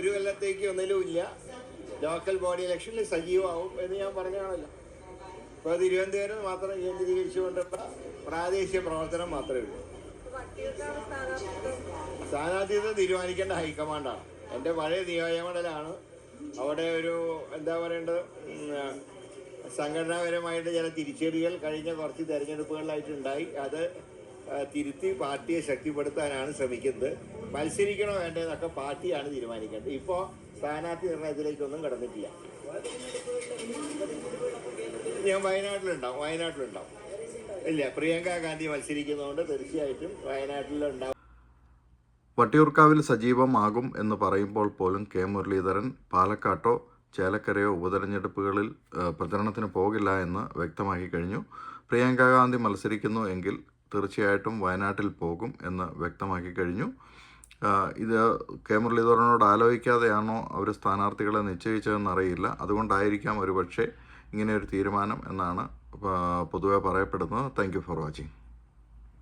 ഒരു കൊല്ലത്തേക്ക് ഒന്നിലും ഇല്ല. ലോക്കൽ ബോഡി ഇലക്ഷനിൽ സജീവമാവും എന്ന് ഞാൻ പറഞ്ഞാണല്ലോ ഇപ്പോൾ തിരുവനന്തപുരം മാത്രം കേന്ദ്രീകരിച്ചുകൊണ്ടുള്ള പ്രാദേശിക പ്രവർത്തനം മാത്രമേ ഉള്ളൂ. സ്ഥാനാർത്ഥിത്വം തീരുമാനിക്കേണ്ട ഹൈക്കമാൻഡാണ്. എന്റെ പഴയ നിയോജകമണ്ഡലമാണ്. അവിടെ ഒരു എന്താ പറയേണ്ടത്? സംഘടനാപരമായിട്ട് ചില തിരിച്ചടികൾ കഴിഞ്ഞ കുറച്ച് തെരഞ്ഞെടുപ്പുകളിലായിട്ടുണ്ടായി. അത് തിരുത്തി പാർട്ടിയെ ശക്തിപ്പെടുത്താനാണ് ശ്രമിക്കുന്നത്. മത്സരിക്കണോ വേണ്ടതെന്നൊക്കെ പാർട്ടിയാണ് തീരുമാനിക്കേണ്ടത്. ഇപ്പോൾ സ്ഥാനാർത്ഥി നിർണയത്തിലേക്കൊന്നും കടന്നിട്ടില്ല. ഞാൻ വയനാട്ടിലുണ്ടാവും വയനാട്ടിലുണ്ടാവും. ഇല്ല പ്രിയങ്ക ഗാന്ധി മത്സരിക്കുന്നതുകൊണ്ട് തീർച്ചയായിട്ടും വയനാട്ടിലുണ്ടാവും. വട്ടിയൂർക്കാവിൽ സജീവമാകും എന്ന് പറയുമ്പോൾ പോലും കെ മുരളീധരൻ പാലക്കാട്ടോ ചേലക്കരയോ ഉപതെരഞ്ഞെടുപ്പുകളിൽ പ്രചരണത്തിന് പോകില്ല എന്ന് വ്യക്തമാക്കി കഴിഞ്ഞു. പ്രിയങ്ക ഗാന്ധി മത്സരിക്കുന്നു എങ്കിൽ തീർച്ചയായിട്ടും വയനാട്ടിൽ പോകും എന്ന് വ്യക്തമാക്കി കഴിഞ്ഞു. ഇത് കെ മുരളീധരനോട് ആലോചിക്കാതെയാണോ അവർ സ്ഥാനാർത്ഥികളെ നിശ്ചയിച്ചതെന്ന് അറിയില്ല അതുകൊണ്ടായിരിക്കാം ഒരുപക്ഷെ ഇങ്ങനെ ഒരു തീരുമാനം എന്നാണ് പൊതുവെ പറയപ്പെടുന്നത്. Thank for watching